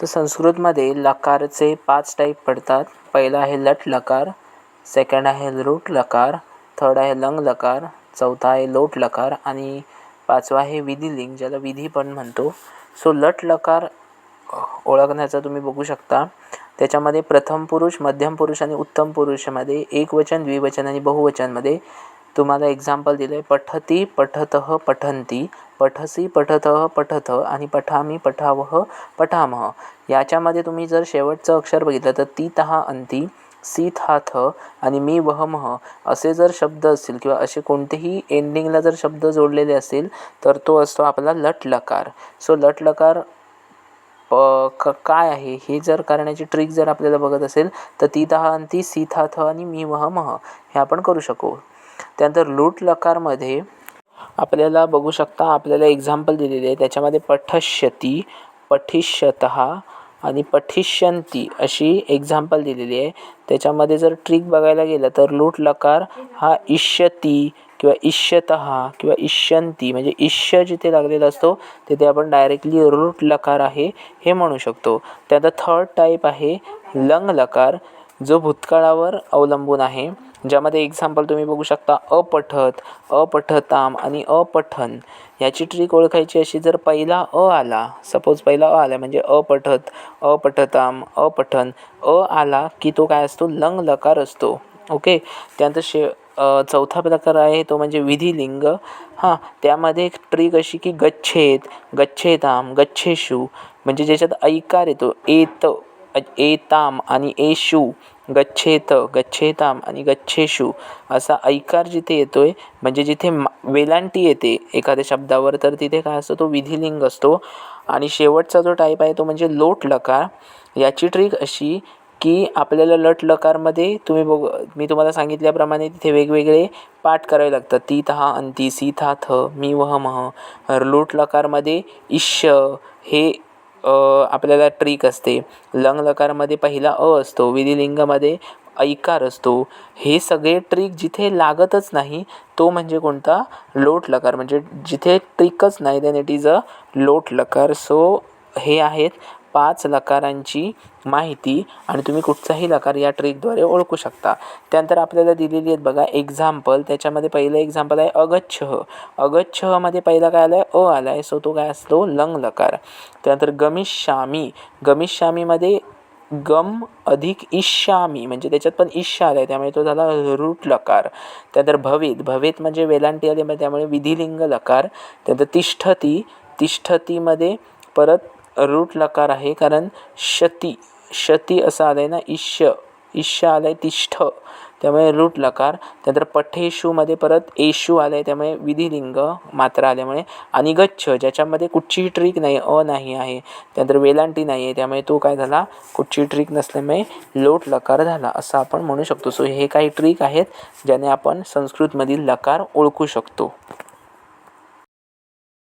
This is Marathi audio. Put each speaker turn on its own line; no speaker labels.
तर संस्कृतमध्ये लकारचे पाच टाईप पडतात. पहिला आहे लट लकार सेकंड आहे लूट लकार थर्ड आहे लंग लकार चौथा आहे लोट लकार आणि पाचवा आहे विधिलिंग ज्याला विधी पण म्हणतो. सो लट लकार ओळखण्याचा तुम्ही बघू शकता. त्याच्यामध्ये प्रथम पुरुष मध्यम पुरुष आणि उत्तम पुरुषामध्ये एकवचन द्विवचन आणि बहुवचनमध्ये तुम्हाला एक्झाम्पल दिलं आहे पठती पठतः पठंती पठसी पठतः पठथ आणि पठामी पठावह पठामह. याच्यामध्ये तुम्ही जर शेवटचं अक्षर बघितलं तर ती तहा अंती सी थाथ आणि मी वहमह असे जर शब्द असतील किंवा असे कोणतेही एंडिंगला जर शब्द जोडलेले असतील तर तो असतो आपला लट लकार सो लट लकार प क काय आहे? हे जर करण्याची ट्रिक जर आपल्याला बघत असेल तर ती तहा अंती सीथाथ आणि मी वहमह. हे आपण करू शकू. त्यानंतर लूट लकारमध्ये आपल्याला बघू शकता आपल्याला एक्झाम्पल दिलेली आहे. त्याच्यामध्ये पठष्यती पठिष्यत आणि पठिष्यंती अशी एक्झाम्पल दिलेली आहे. त्याच्यामध्ये जर ट्रिक बघायला गेलं तर लूट लकार हा इष्यती किंवा इष्यत किंवा इष्यंती म्हणजे इष्य जिथे लागलेला असतो तिथे आपण डायरेक्टली रूट लकार आहे हे म्हणू शकतो. त्यानंतर थर्ड टाईप आहे लंग लकार. जो भूतकाळावर अवलंबून आहे ज्यामध्ये एक्झाम्पल तुम्ही बघू शकता अपठत अपठताम आणि अपठन. ह्याची ट्रिक ओळखायची अशी जर पहिला अ आला सपोज पहिला अ आला म्हणजे अपठत अपठताम अपठन. अ आला की तो काय असतो? लंग लकार असतो. ओके त्यानंतर शे चौथा प्रकार आहे तो म्हणजे विधिलिंग. हां त्यामध्ये एक ट्रिक अशी की गच्छेत गच्छेताम गच्छेशू म्हणजे ज्याच्यात ऐकार येतो एत एताम आणि एशू गच्छेत गच्छेताम आणि गच्छेशू असा ऐकार जिथे येतो आहे म्हणजे जिथे मा वेलांटी येते एखाद्या शब्दावर तर तिथे काय असतो तो विधिलिंग असतो. आणि शेवटचा जो टाईप आहे तो म्हणजे लोट लकार. याची ट्रिक अशी की आपल्याला लट लकारमध्ये तुम्ही बघ मी तुम्हाला सांगितल्याप्रमाणे तिथे वेगवेगळे पाठ करावे लागतात. ती तहा अंती सी था थ मी वह मह. लोट लकारमध्ये इष्य हे आपल्याला ट्रिक असते. लंग लकारमध्ये पहिला अ असतो विधिलिंगामध्ये ऐकार असतो. हे सगळे ट्रिक जिथे लागतच नाही तो म्हणजे कोणता? लोट लकार. म्हणजे जिथे ट्रिकच नाही देन इट इज अ लोट लकार. सो हे आहेत पाच लकारांची माहिती आणि तुम्ही कुठचाही लकार या ट्रिकद्वारे ओळखू शकता. त्यानंतर आपल्याला दिलेली आहेत बघा एक्झाम्पल त्याच्यामध्ये पहिलं एक्झाम्पल आहे अगच्छह अगच्छहमध्ये पहिला काय आला आहे अ आला आहे सो तो काय असतो? लंग लकार. त्यानंतर गमिष्यामी. गमिष्यामीमध्ये गम अधिक इश्यामी म्हणजे त्याच्यात पण इष्या आला आहे त्यामुळे तो झाला रूट लकार. त्यानंतर भवेत. भवेत म्हणजे वेलांटी आले. त्यामुळे विधिलिंग लकार. त्यानंतर तिष्ठती. तिष्ठतीमध्ये परत रूट लकार आहे. कारण शती शती असं आलं आहे ना इष्य इष्य आलं आहे तिष्ठ. त्यामुळे रूट लकार. त्यानंतर पठेशूमध्ये परत एशू आलं आहे त्यामुळे विधिलिंग मात्र आल्यामुळे. आणि गच्छ ज्याच्यामध्ये कुठचीही ट्रिक नाही अ नाही आहे. त्यानंतर वेलांटी नाही आहे. त्यामुळे तो काय झाला? कुठचीही ट्रिक नसल्यामुळे लोट लकार झाला असं आपण म्हणू शकतो. सो हे काही ट्रिक आहेत ज्याने आपण संस्कृतमधील लकार ओळखू शकतो.